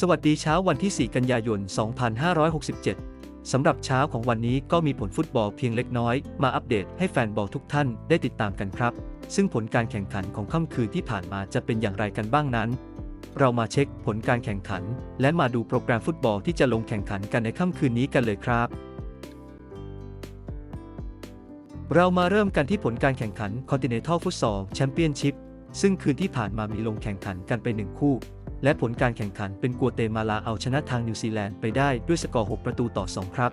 สวัสดีเช้าวันที่ 4 กันยายน 2567 สำหรับเช้าของวันนี้ก็มีผลฟุตบอลเพียงเล็กน้อย มาอัปเดตให้แฟนบอลทุกท่านได้ติดตามกันครับ ซึ่งผลการแข่งขันของค่ำคืนที่ผ่านมาจะเป็นอย่างไรกันบ้างนั้น เรามาเช็คผลการแข่งขัน และมาดูโปรแกรมฟุตบอลที่จะลงแข่งขันกันในค่ำคืนนี้กันเลยครับ เรามาเริ่มกันที่ผลการแข่งขัน Continental Futsal Championship ซึ่งคืนที่ผ่านมามีลงแข่งขันกันไปหนึ่งคู่ และผลการแข่งขันเป็นกัวเตมาลาเอาชนะทางนิวซีแลนด์ไปได้ด้วยสกอร์ 6 ประตูต่อ 2 ครับ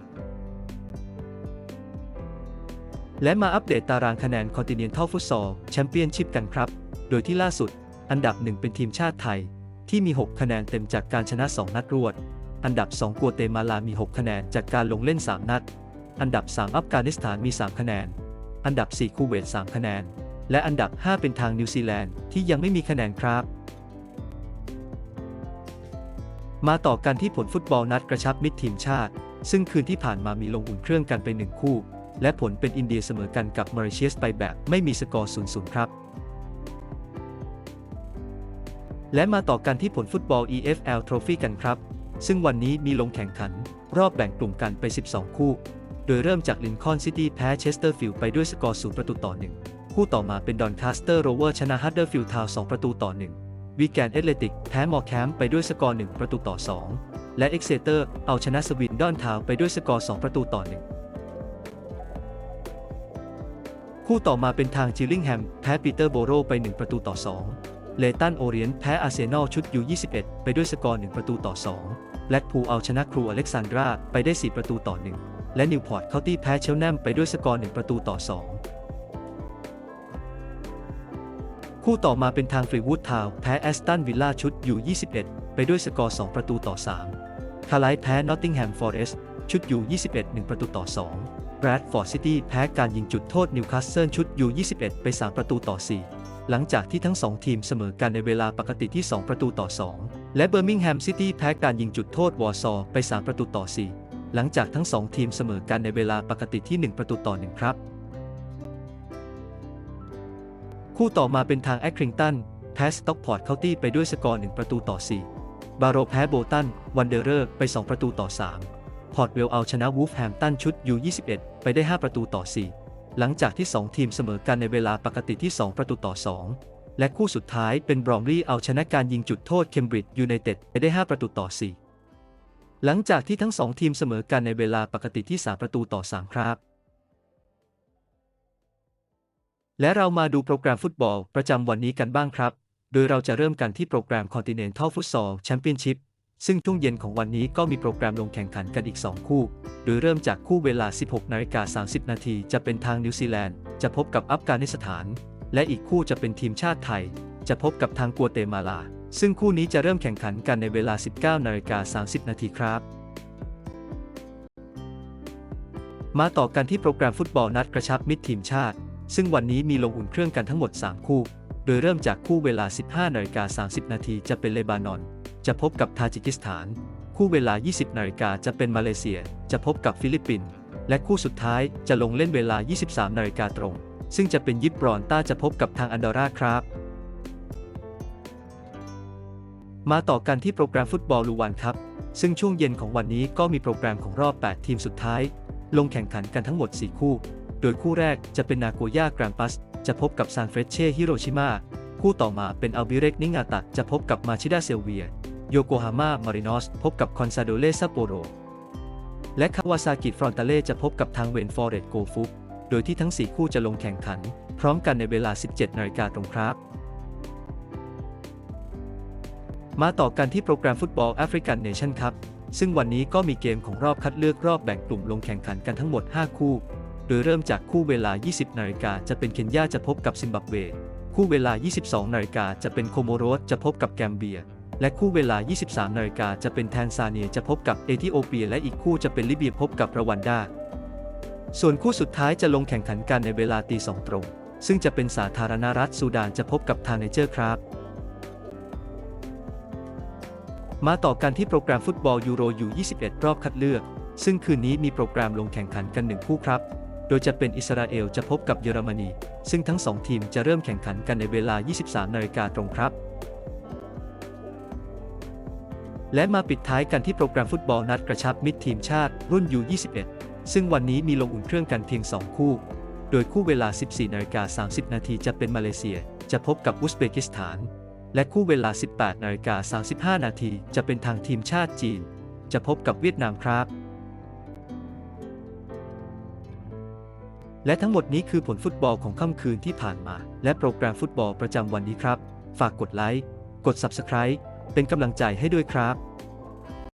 และมาอัปเดตตารางคะแนน Continental Futsal Championship กันครับ โดยที่ล่าสุด อันดับ 1 เป็นทีมชาติไทย ที่มี 6 คะแนนเต็มจากการชนะ 2 นัดรวด อันดับ 2 กัวเตมาลามี 6 คะแนนจากการลงเล่น 3 นัด อันดับ 3 อัฟกานิสถานมี 3 คะแนน อันดับ 4 คูเวต 3 คะแนน และอันดับ 5 เป็นทางนิวซีแลนด์ที่ยังไม่มีคะแนนครับ มาต่อกันที่ผลฟุตบอลนัดกระชับมิตรทีมชาติ ซึ่งคืนที่ผ่านมามีลงอุ่นเครื่องกันไปหนึ่งคู่ และผลเป็นอินเดียเสมอกันกับมอริเชียสไปแบบไม่มีสกอร์0-0ครับ และมาต่อกันที่ผลฟุตบอล EFL Trophy กันครับ ซึ่งวันนี้มีลงแข่งขัน รอบแบ่งกลุ่มกันไป 12 คู่ โดยเริ่มจากลินคอนซิตี้แพ้เชสเตอร์ฟิลด์ไปด้วยสกอร์0ประตูต่อ 1 คู่ต่อมาเป็นดอนคาสเตอร์โรเวอร์ชนะฮัตเดอร์ฟิลด์ทาวน์2ประตูต่อ 1 วีแกนเอตเลติกแพ้มอร์แคมป์ไปด้วยสกอร์ 1 ประตูต่อ 2 และเอ็กเซเตอร์เอาชนะสวินดอนทาวไปด้วยสกอร์ 2 ประตูต่อ 1 คู่ต่อมาเป็นทางจิลลิงแฮมแพ้ปีเตอร์โบโรไป 1 ประตูต่อ 2 เลตันโอเรียนแพ้อาร์เซนอลชุดยู 21 ไปด้วยสกอร์ 1 ประตูต่อ 2 แบล็กพูลเอาชนะครูอเล็กซานดราไปได้ 4 ประตูต่อ 1 และนิวพอร์ตเคาน์ตี้แพ้เชลแนมไปด้วยสกอร์ 1 ประตูต่อ 2 คู่ต่อมาเป็นทางฟรีวูดทาวน์แพ้แอสตันวิลล่าชุดยู21 ไปด้วยสกอร์ 2 ประตูต่อ 3 คาไลท์แพ้นอตติงแฮมฟอร์เรสชุดยู21 1 ประตูต่อ 2 แบรดฟอร์ดซิตี้แพ้การยิงจุดโทษนิวคาสเซิลชุดยู21 ไป 3 ประตูต่อ 4หลังจากที่ทั้ง 2 ทีมเสมอกันในเวลาปกติที่ 2 ประตูต่อ 2 และเบอร์มิงแฮมซิตี้แพ้การยิงจุดโทษวอร์ซอไป 3 ประตูต่อ 4 หลังจากทั้ง 2 ทีมเสมอกันในเวลาปกติที่ 1 ประตูต่อ 1 ครับ คู่ต่อมาเป็นทางแอคริงตันแพ้สต็อกพอร์ตเคาน์ตี้ไปด้วยสกอร์1ประตูต่อ 4 บาโรแพ้โบตันวันเดอร์เรอร์ไป 2 ประตูต่อ 3 พอร์ตเวลเอาชนะวูฟแฮมตันชุดยู21ไปได้ 5 ประตูต่อ 4 หลังจากที่ 2 ทีมเสมอกันในเวลาปกติที่ 2 ประตูต่อ 2 และคู่สุดท้ายเป็นบรอมลี่เอาชนะการยิงจุดโทษเคมบริดจ์ยูไนเต็ดไปได้ 5 ประตูต่อ 4 หลังจากที่ทั้ง 2 ทีมเสมอกันในเวลาปกติที่ 3 ประตูต่อ 3 ครับ และเรามาดูโปรแกรมฟุตบอลประจำวันนี้กันบ้างครับ โดยเราจะเริ่มกันที่โปรแกรม Continental Futsal Championship ซึ่งช่วงเย็นของวันนี้ก็มีโปรแกรมลงแข่งขันกันอีก 2 คู่ โดยเริ่มจากคู่เวลา 16นาฬิกา30 นาทีจะเป็นทางนิวซีแลนด์ จะพบกับอัฟกานิสถาน และอีกคู่จะเป็นทีมชาติไทย จะพบกับทางกัวเตมาลา ซึ่งคู่นี้จะเริ่มแข่งขันกันในเวลา 19นาฬิกา30 นาทีครับ มาต่อกันที่โปรแกรมฟุตบอลนัดกระชับมิตรทีมชาติ ซึ่งวันนี้มีลงอุ่นเครื่องกันทั้งหมด 3 คู่ โดยเริ่มจากคู่เวลา 15นาฬิกา30 นาทีจะเป็นเลบานอน จะพบกับทาจิกิสถาน คู่เวลา 20นาฬิกาจะเป็นมาเลเซีย จะพบกับฟิลิปปินส์ และคู่สุดท้ายจะลงเล่นเวลา 23นาฬิกาตรง ซึ่งจะเป็นยิปรอนต้าจะพบกับทางอันดอร่าครับ มาต่อกันที่โปรแกรมฟุตบอลลูวันครับ ซึ่งช่วงเย็นของวันนี้ก็มีโปรแกรมของรอบ 8 ทีมสุดท้าย ลงแข่งขันกันทั้งหมด 4 คู่ โดยคู่แรกจะเป็นนาโกย่ากรานปัส จะพบกับซานเฟรเช่ฮิโรชิมาคู่ต่อมาเป็นอัลบิเรกนิงาตะจะพบกับมาชิดาเซลเวีย โยโกฮาม่ามารินอสพบกับคอนซาโดเลซัปโปโร และคาวาซากิฟรอนตาเล่จะพบกับทางเวนฟอร์เรตโกฟุกโดยที่ทั้ง 4 คู่จะลงแข่งขัน พร้อมกันในเวลา 17 นาฬิกาตรงครับ มาต่อกันที่โปรแกรมฟุตบอลแอฟริกันเนชั่นครับซึ่งวันนี้ก็มีเกมของรอบคัดเลือกรอบแบ่งกลุ่มลงแข่งขันกันทั้งหมด 5 คู่ โดยเริ่มจากคู่เวลา 20 นาฬิกาจะเป็นเคนยาจะพบกับซิมบับเว คู่เวลา 22 นาฬิกาจะเป็นโคโมโรสจะพบกับแกมเบีย และคู่เวลา 23 นาฬิกาจะเป็นแทนซาเนียจะพบกับเอธิโอเปีย และอีกคู่จะเป็นลิเบียพบกับรวันดา ส่วนคู่สุดท้ายจะลงแข่งขันกันในเวลาตีสองตรง ซึ่งจะเป็นสาธารณรัฐซูดานจะพบกับทางไนเจอร์ครับมาต่อกันที่โปรแกรมฟุตบอลยูโรยู21 รอบคัดเลือก ซึ่งคืนนี้มีโปรแกรมลงแข่งขันกันหนึ่งคู่ครับ ดยจะเป็นอิสราเอลจะพบกับเยอรมนี ซึ่งทั้ง2ทีมจะเริ่มแข่งขันกันในเวลา 23 นาฬิกาตรงครับ และมาปิดท้ายกันที่โปรแกรมฟุตบอลนัดกระชับมิตรทีมชาติรุ่น U21 ซึ่งวันนี้มีลงอุ่นเครื่องกันเพียง 2 คู่ โดยคู่เวลา 14 นาฬิกา 30 นาทีจะเป็นมาเลเซีย จะพบกับอุซเบกิสถาน และคู่เวลา 18 นาฬิกา 35 นาทีจะเป็นทางทีมชาติจีน จะพบกับเวียดนามครับ และทั้งหมดนี้คือผลฟุตบอลของค่ำคืนที่ผ่านมา และโปรแกรมฟุตบอลประจำวันนี้ครับ ฝากกดไลค์ กด Subscribe เป็นกำลังใจให้ด้วยครับ